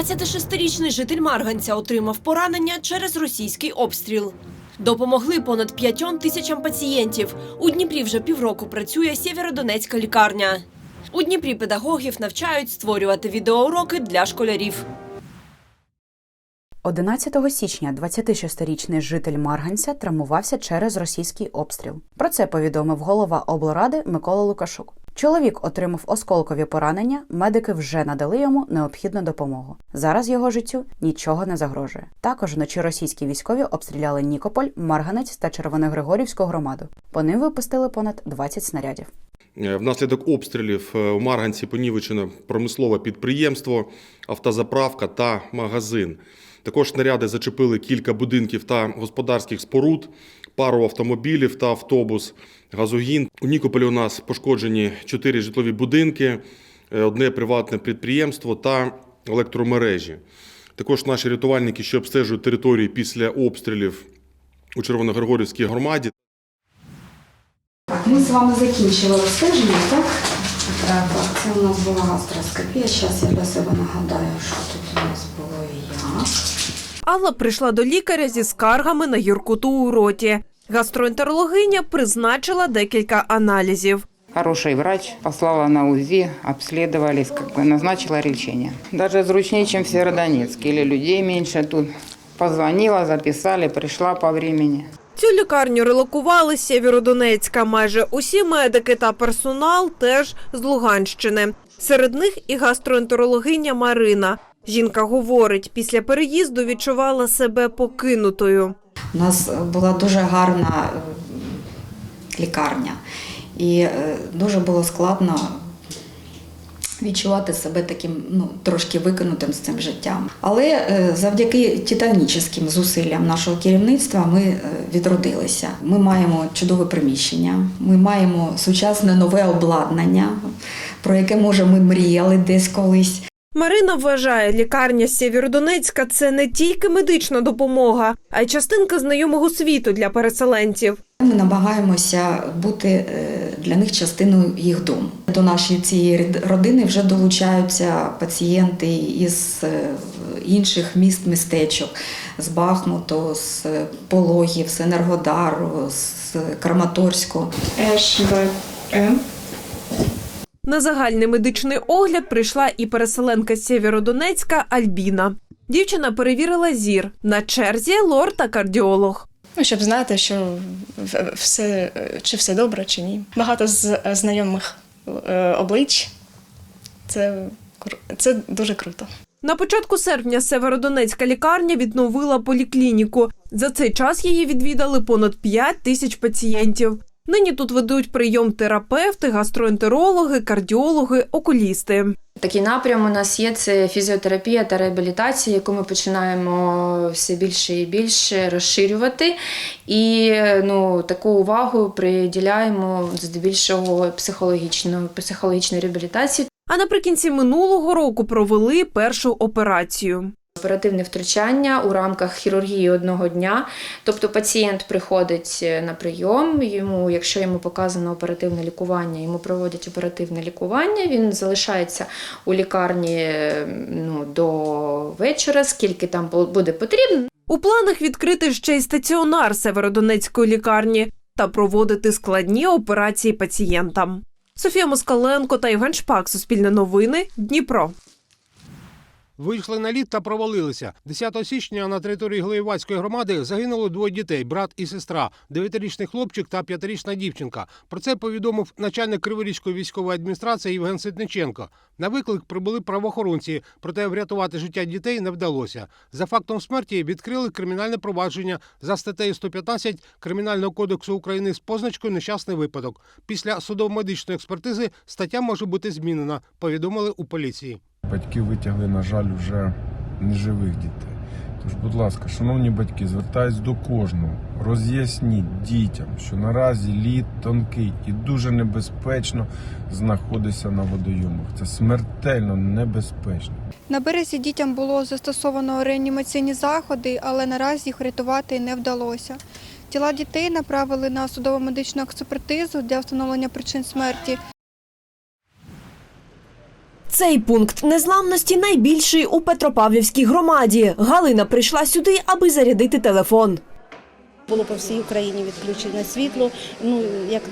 26-річний житель Марганця отримав поранення через російський обстріл. Допомогли понад п'ятьом тисячам пацієнтів. У Дніпрі вже півроку працює Сєвєродонецька лікарня. У Дніпрі педагогів навчають створювати відеоуроки для школярів. 11 січня 26-річний житель Марганця травмувався через російський обстріл. Про це повідомив голова облради Микола Лукашук. Чоловік отримав осколкові поранення. Медики вже надали йому необхідну допомогу. Зараз його життю нічого не загрожує. Також вночі російські військові обстріляли Нікополь, Марганець та Червоногригорівську громаду. По ним випустили понад 20 снарядів. Е, Внаслідок обстрілів е, у Марганці понівечено промислове підприємство, автозаправка та магазин. Також снаряди зачепили кілька будинків та господарських споруд, пару автомобілів та автобус, газогін. У Нікополі у нас пошкоджені чотири житлові будинки, е, одне приватне підприємство та електромережі. Також наші рятувальники, що обстежують території після обстрілів у Червоногригорівській громаді, ми з вами закінчили обстеження, так? Так, це у нас була гастроскопія. Зараз я для себе нагадаю, що тут у нас було. Алла прийшла до лікаря зі скаргами на гіркоту у роті. Гастроентерологиня призначила декілька аналізів. Хороший врач, послала на УЗИ, обследовались, как бы назначила лечение. Даже зручнее, чем в Северодонецке, или людей меньше тут. Позвонила, записали, пришла по времени. Цю лікарню релокували з Сєвєродонецька. Майже усі медики та персонал теж з Луганщини. Серед них і гастроентерологиня Марина. Жінка говорить, після переїзду відчувала себе покинутою. У нас була дуже гарна е, лікарня, і е, дуже було складно відчувати себе таким ну, трошки викинутим з цим життям. Але е, завдяки титанічним зусиллям нашого керівництва ми відродилися. Ми маємо чудове приміщення, ми маємо сучасне нове обладнання, про яке може ми мріяли десь колись. Марина вважає, лікарня Сєвєродонецька – це не тільки медична допомога, а й частинка знайомого світу для переселенців. Ми намагаємося бути е, для них частиною їх дому. До нашої цієї родини вже долучаються пацієнти із е, інших міст, містечок, з Бахмуту, з Пологів, з Енергодару, з Краматорську. ШВМ. На загальний медичний огляд прийшла і переселенка з Сєвєродонецька Альбіна. Дівчина перевірила зір. На черзі лор та кардіолог. Ну, щоб знати, що все, чи все добре, чи ні. Багато з знайомих е, облич. Це, це дуже круто. На початку серпня Северодонецька лікарня відновила поліклініку. За цей час її відвідали понад 5 тисяч пацієнтів. Нині тут ведуть прийом терапевти, гастроентерологи, кардіологи, окулісти. Такий напрям у нас є це фізіотерапія та реабілітація, яку ми починаємо все більше і більше розширювати. І ну, таку увагу приділяємо здебільшого психологічно, психологічної реабілітації. А наприкінці минулого року провели першу операцію. Оперативне втручання у рамках хірургії одного дня. Тобто пацієнт приходить е, на прийом, йому, якщо йому показано оперативне лікування, йому проводять оперативне лікування. Він залишається у лікарні е, ну, до вечора, скільки там буде потрібно. У планах відкрити ще й стаціонар Северодонецької лікарні та проводити складні операції пацієнтам. Софія Москаленко та Євген Шпак. Суспільне новини. Дніпро. Вийшли на лід та провалилися. 10 січня на території Глоєвацької громади загинуло двоє дітей: брат і сестра, дев'ятирічний хлопчик та п'ятирічна дівчинка. Про це повідомив начальник Криворізької військової адміністрації Євген Ситниченко. На виклик прибули правоохоронці, проте врятувати життя дітей не вдалося. За фактом смерті відкрили кримінальне провадження за статтею 115 Кримінального кодексу України з позначкою нещасний випадок. Після судово-медичної експертизи стаття може бути змінена. Повідомили у поліції. Батьки витягли, на жаль, вже неживих дітей. Тож, будь ласка, шановні батьки, звертаюсь до кожного. Роз'ясніть дітям, що наразі лід тонкий і дуже небезпечно знаходиться на водойомах. Це смертельно небезпечно. На березі дітям було застосовано реанімаційні заходи, але наразі їх врятувати не вдалося. Тіла дітей направили на судово-медичну експертизу для встановлення причин смерті. Цей пункт незламності найбільший у Петропавлівській громаді. Галина прийшла сюди, аби зарядити телефон. Було по всій Україні відключене світло. Ну як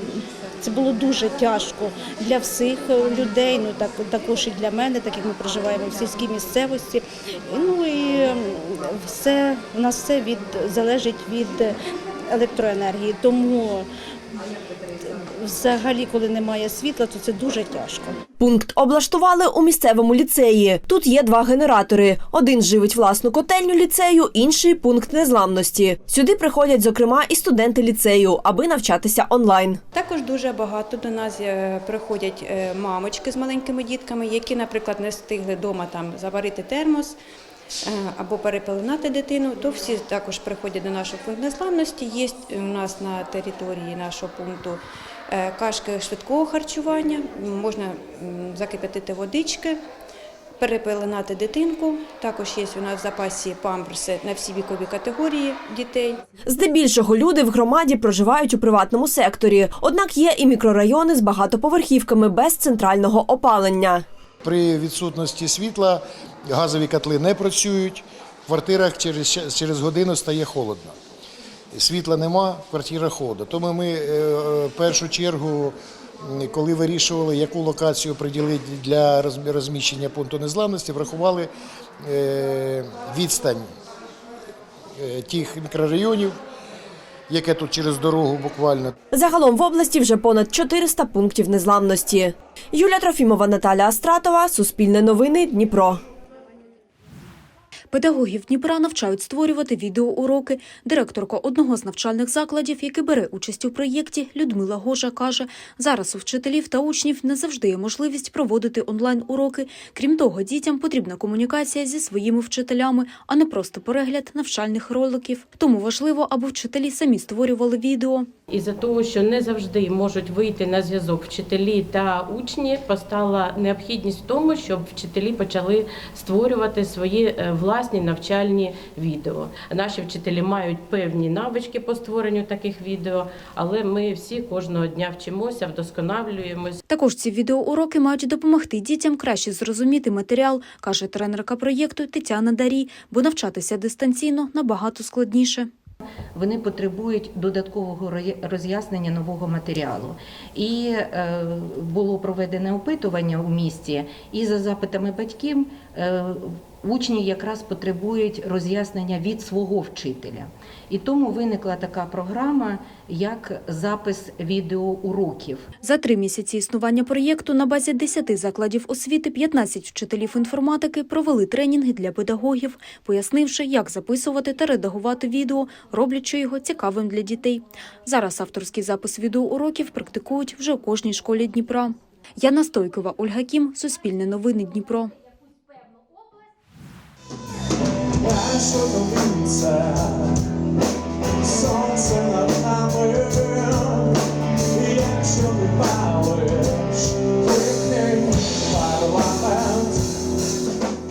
це було дуже тяжко для всіх людей. Ну так також і для мене, так як ми проживаємо в сільській місцевості. Ну і все у нас все від залежить від електроенергії. Тому взагалі, коли немає світла, то це дуже тяжко. Пункт облаштували у місцевому ліцеї. Тут є два генератори. Один живить власну котельню ліцею, інший пункт незламності. Сюди приходять, зокрема, і студенти ліцею, аби навчатися онлайн. Також дуже багато до нас е, приходять е, мамочки з маленькими дітками, які, наприклад, не встигли вдома там заварити термос або перепеленати дитину, то всі також приходять до нашого пункту незламності. Є у нас на території нашого пункту е, кашки швидкого харчування, можна закипятити водички. Перепеленати дитинку. Також є у нас в запасі памперси на всі вікові категорії дітей. Здебільшого люди в громаді проживають у приватному секторі. Однак є і мікрорайони з багатоповерхівками без центрального опалення. При відсутності світла газові котли не працюють, в квартирах через, через годину стає холодно. Світла нема, квартира холодна. Тому ми е, е, в першу чергу, коли вирішували, яку локацію приділити для розміщення пункту незламності, врахували е, відстань е, тих мікрорайонів, яке тут через дорогу буквально. Загалом в області вже понад 400 пунктів незламності. Юля Трофімова, Наталя Астратова, Суспільне новини, Дніпро. Педагогів Дніпра навчають створювати відеоуроки. Директорка одного з навчальних закладів, який бере участь у проєкті, Людмила Гожа каже, зараз у вчителів та учнів не завжди є можливість проводити онлайн-уроки. Крім того, дітям потрібна комунікація зі своїми вчителями, а не просто перегляд навчальних роликів. Тому важливо, аби вчителі самі створювали відео. Із-за того, що не завжди можуть вийти на зв'язок вчителі та учні, постала необхідність в тому, щоб вчителі почали створювати свої е, власні навчальні відео. Наші вчителі мають певні навички по створенню таких відео, але ми всі кожного дня вчимося, вдосконалюємось. Також ці відеоуроки мають допомогти дітям краще зрозуміти матеріал, каже тренерка проєкту Тетяна Дарій, бо навчатися дистанційно набагато складніше. вони потребують додаткового роє- роз'яснення нового матеріалу. І е, було проведене опитування у місті, і за запитами батьків е, учні якраз потребують роз'яснення від свого вчителя. І тому виникла така програма, як запис відеоуроків. За три місяці існування проєкту на базі 10 закладів освіти 15 вчителів інформатики провели тренінги для педагогів, пояснивши, як записувати та редагувати відео, роблячи його цікавим для дітей. Зараз авторський запис відеоуроків практикують вже у кожній школі Дніпра. Яна Стойкова, Ольга Кім, Суспільне новини Дніпро. Сонце над нами, якщо не палиш, крикни парламент.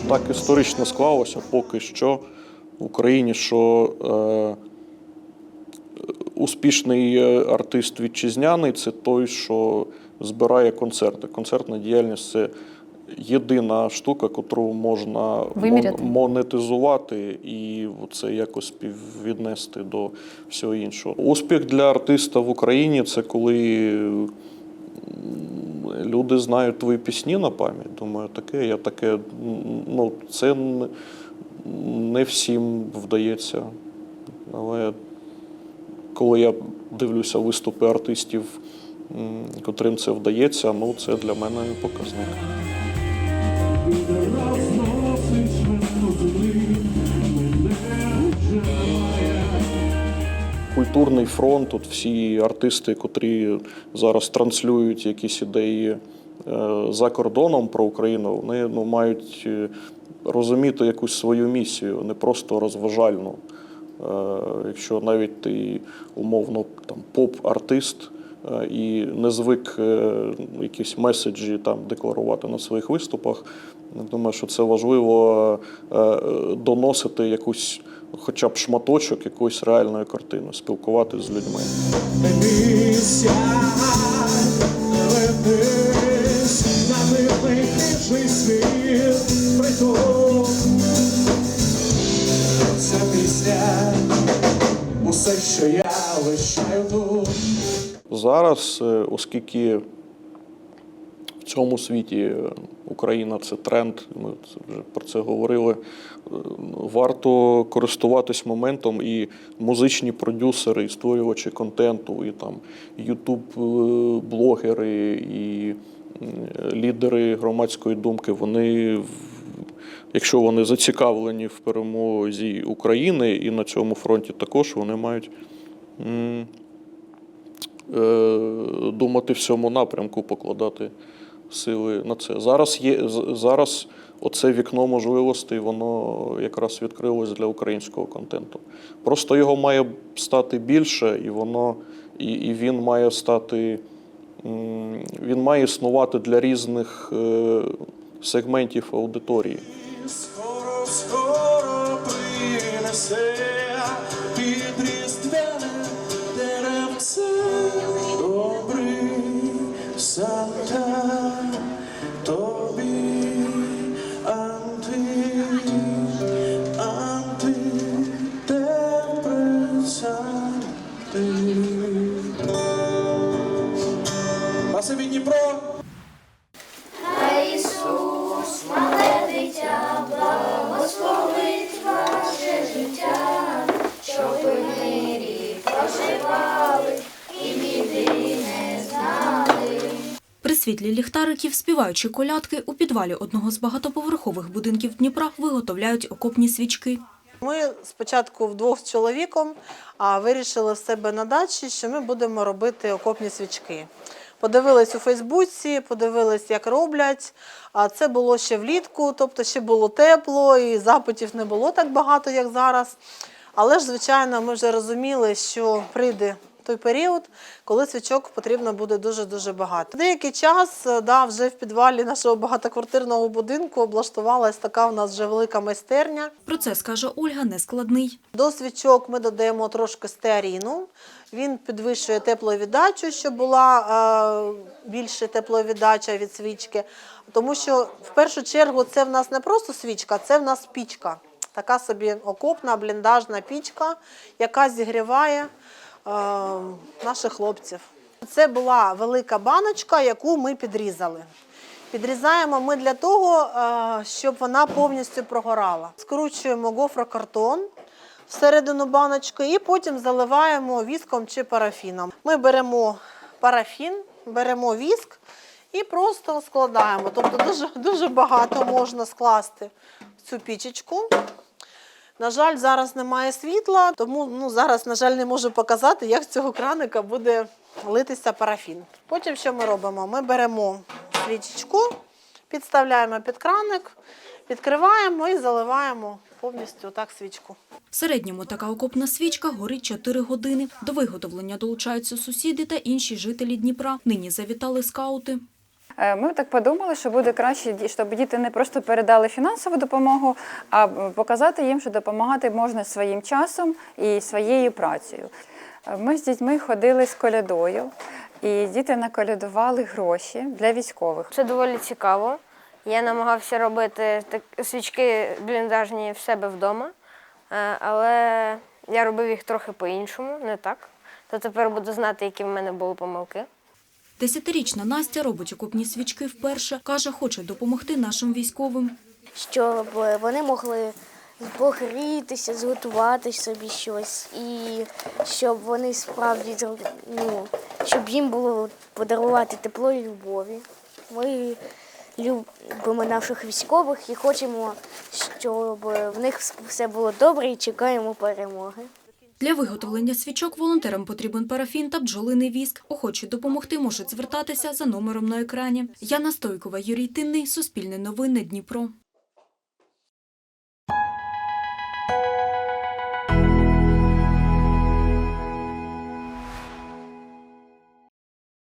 Так історично склалося поки що в Україні, що е, успішний е, артист вітчизняний це той, що збирає концерти. Концертна діяльність це єдина штука, яку можна Виміряти. монетизувати і це якось співвіднести до всього іншого. Успіх для артиста в Україні це коли люди знають твої пісні на пам'ять. Думаю, таке, я таке, ну, це не- не всім вдається. Але коли я дивлюся виступи артистів, котрим це вдається, ну це для мене показник. Культурний фронт, от всі артисти, котрі зараз транслюють якісь ідеї е, за кордоном про Україну, вони ну, мають е, розуміти якусь свою місію, не просто розважальну. Е, Якщо навіть ти умовно там поп-артист Е, і не звик е, якісь меседжі там декларувати на своїх виступах. Думаю, що це важливо е, доносити якусь, хоча б шматочок якоїсь реальної картини, спілкуватися з людьми. Це пісня, усе, що я лишаю тут. Зараз, е, оскільки в цьому світі е, Україна це тренд, ми вже про це говорили. е, Варто користуватись моментом і музичні продюсери, і створювачі контенту, і там ютуб-блогери, і лідери громадської думки, вони, якщо вони зацікавлені в перемозі України і на цьому фронті також, вони мають. Е, думати в цьому напрямку, покладати сили на це. Зараз є зараз оце вікно можливостей, воно якраз відкрилось для українського контенту. Просто його має стати більше, і воно і, і він має стати. Він має існувати для різних е, сегментів аудиторії. Скоро, скоро принесе Санта тобі анти, анти депресанти. Спасибі Дніпро! Хай Ісус, мале дитя, благословить ваше життя, щоб ви світлі ліхтариків, співаючи колядки, у підвалі одного з багатоповерхових будинків Дніпра виготовляють окопні свічки. Ми спочатку вдвох з чоловіком вирішили в себе на дачі, що ми будемо робити окопні свічки. Подивились у Фейсбуці, подивились, як роблять. А це було ще влітку, тобто ще було тепло, і запитів не було так багато, як зараз. Але ж, звичайно, ми вже розуміли, що прийде той період, коли свічок потрібно буде дуже-дуже багато. Деякий час е, да, вже в підвалі нашого багатоквартирного будинку облаштувалась така в нас вже велика майстерня. Процес, каже Ольга, нескладний. До свічок ми додаємо трошки стеаріну. Він підвищує тепловіддачу, щоб була е, більше тепловіддача від свічки. Тому що в першу чергу це в нас не просто свічка, це в нас пічка. Така собі окопна бліндажна пічка, яка зігріває наших хлопців. Це була велика баночка, яку ми підрізали. Підрізаємо ми для того, е, щоб вона повністю прогорала. Скручуємо гофрокартон всередину баночки і потім заливаємо віском чи парафіном. Ми беремо парафін, беремо віск і просто складаємо. Тобто дуже, дуже багато можна скласти в цю пічечку. На жаль, зараз немає світла, тому ну, зараз, на жаль, не можу показати, як з цього краника буде литися парафін. Потім що ми робимо? Ми беремо свічечку, підставляємо під краник, відкриваємо і заливаємо повністю так свічку. В середньому така окопна свічка горить 4 години. До виготовлення долучаються сусіди та інші жителі Дніпра. Нині завітали скаути. Е, Ми так подумали, що буде краще, щоб діти не просто передали фінансову допомогу, а показати їм, що допомагати можна своїм часом і своєю працею. Е, Ми з дітьми ходили з колядою, і діти наколядували гроші для військових. Це доволі цікаво. Я намагався робити свічки бліндажні в себе вдома, е, але я робив їх трохи по-іншому, не так. То тепер буду знати, які в мене були помилки. Десятирічна Настя робить окопні свічки вперше. Каже, хоче допомогти нашим військовим. щоб вони могли погрітися, зготувати собі щось, і щоб вони справді ну, щоб їм було подарувати тепло і любові. Ми любимо наших військових і хочемо, щоб в них все було добре і чекаємо перемоги. Для виготовлення свічок волонтерам потрібен парафін та бджолиний віск. Охочі допомогти можуть звертатися за номером на екрані. Яна Стойкова, Юрій Тинний, Суспільне новини, Дніпро.